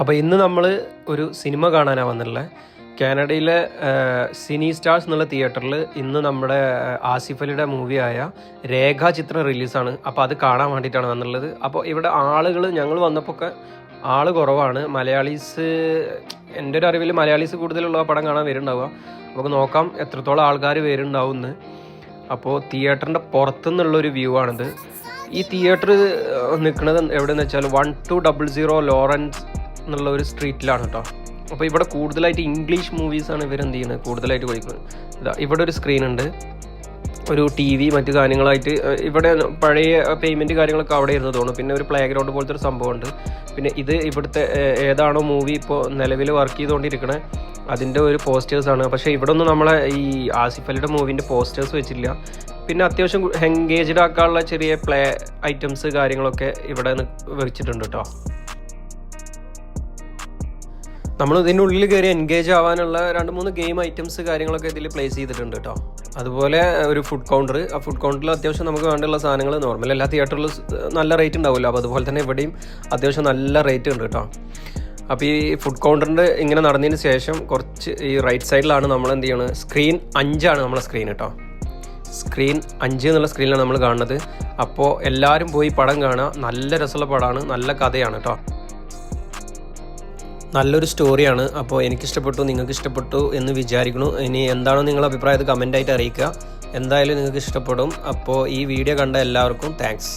അപ്പോൾ ഇന്ന് നമ്മൾ ഒരു സിനിമ കാണാനാണ് വന്നിട്ടുള്ളത് കാനഡയിലെ സിനി സ്റ്റാർസ് എന്നുള്ള തിയേറ്ററിൽ ഇന്ന് നമ്മുടെ ആസിഫ് അലിയുടെ മൂവിയായ രേഖാ ചിത്രം റിലീസാണ്. അപ്പോൾ അത് കാണാൻ വേണ്ടിയിട്ടാണ് വന്നുള്ളത് അപ്പോൾ ഇവിടെ ആളുകൾ ഞങ്ങൾ വന്നപ്പോൾ ഒക്കെ ആൾ കുറവാണ്. മലയാളീസ് എന്റെ ഒരു അറിവിൽ മലയാളീസ് കൂടുതലുള്ള പടം കാണാൻ വരുന്നുണ്ടാവുക. നമുക്ക് നോക്കാം എത്രത്തോളം ആൾക്കാർ വരുന്നുണ്ടാവും എന്ന് അപ്പോൾ തിയേറ്ററിന്റെ പുറത്തുനിന്നുള്ളൊരു വ്യൂ ആണിത്. ഈ തിയേറ്റർ നിൽക്കുന്നത് എവിടെയെന്ന് വെച്ചാൽ one two double zero Lawrence എന്നുള്ള ഒരു സ്ട്രീറ്റിലാണ് കേട്ടോ അപ്പോൾ ഇവിടെ കൂടുതലായിട്ട് ഇംഗ്ലീഷ് മൂവീസാണ് ഇവർ എന്ത് ചെയ്യുന്നത്? കൂടുതലായിട്ട് കഴിക്കുന്നത് ഇതാ ഇവിടെ ഒരു സ്ക്രീൻ ഉണ്ട്. ഒരു ടി വി മറ്റു കാര്യങ്ങളായിട്ട് ഇവിടെ പഴയ പേയ്മെന്റ് കാര്യങ്ങളൊക്കെ അവിടെ ഇരുന്ന് തോന്നുന്നു. പിന്നെ ഒരു പ്ലേ ഗ്രൗണ്ട് പോലത്തെ ഒരു സംഭവമുണ്ട് പിന്നെ ഇത് ഇവിടുത്തെ ഏതാണോ മൂവി ഇപ്പോൾ നിലവിൽ വർക്ക് ചെയ്തുകൊണ്ടിരിക്കണേ അതിന്റെ ഒരു പോസ്റ്റേഴ്സാണ് പക്ഷേ ഇവിടെ ഒന്നും നമ്മളെ ഈ ആസിഫ് അലിയുടെ മൂവിന്റെ പോസ്റ്റേഴ്സ് വെച്ചില്ല. പിന്നെ അത്യാവശ്യം എൻഗേജ്ഡ് ആക്കാനുള്ള ചെറിയ പ്ലേ ഐറ്റംസ് കാര്യങ്ങളൊക്കെ ഇവിടെ വെച്ചിട്ടുണ്ട് കേട്ടോ നമ്മൾ ഇതിന്റെ ഉള്ളിൽ കയറി എൻഗേജ് ആവാനുള്ള രണ്ട് മൂന്ന് ഗെയിം ഐറ്റംസ് കാര്യങ്ങളൊക്കെ ഇതിൽ പ്ലേസ് ചെയ്തിട്ടുണ്ട് കേട്ടോ അതുപോലെ ഒരു ഫുഡ് കൗണ്ടർ ആ ഫുഡ് കൗണ്ടറിൽ അത്യാവശ്യം നമുക്ക് വേണ്ടിയുള്ള സാധനങ്ങൾ നോർമൽ എല്ലാ തിയേറ്ററിലും നല്ല റേറ്റ് ഉണ്ടാവുമല്ലോ. അപ്പോൾ അതുപോലെ തന്നെ ഇവിടെയും അത്യാവശ്യം നല്ല റേറ്റ് ഉണ്ട് കേട്ടോ അപ്പോൾ ഈ ഫുഡ് കൗണ്ടറിന്റെ ഇങ്ങനെ നടന്നതിന് ശേഷം കുറച്ച് ഈ റൈറ്റ് സൈഡിലാണ് നമ്മൾ എന്ത് ചെയ്യണത്? സ്ക്രീൻ അഞ്ചാണ് നമ്മളെ സ്ക്രീൻ കേട്ടോ സ്ക്രീൻ അഞ്ച് എന്നുള്ള സ്ക്രീനിലാണ് നമ്മൾ കാണുന്നത്. അപ്പോൾ എല്ലാവരും പോയി പടം കാണുക. നല്ല രസമുള്ള പടമാണ്. നല്ല കഥയാണ് കേട്ടോ നല്ലൊരു സ്റ്റോറിയാണ്. അപ്പോൾ എനിക്കിഷ്ടപ്പെട്ടു നിങ്ങൾക്ക് ഇഷ്ടപ്പെട്ടു എന്ന് വിചാരിക്കുന്നു. ഇനി എന്താണോ നിങ്ങളുടെ അഭിപ്രായം കമന്റായിട്ട് അറിയിക്കുക. എന്തായാലും നിങ്ങൾക്ക് ഇഷ്ടപ്പെടും അപ്പോൾ ഈ വീഡിയോ കണ്ട എല്ലാവർക്കും താങ്ക്സ്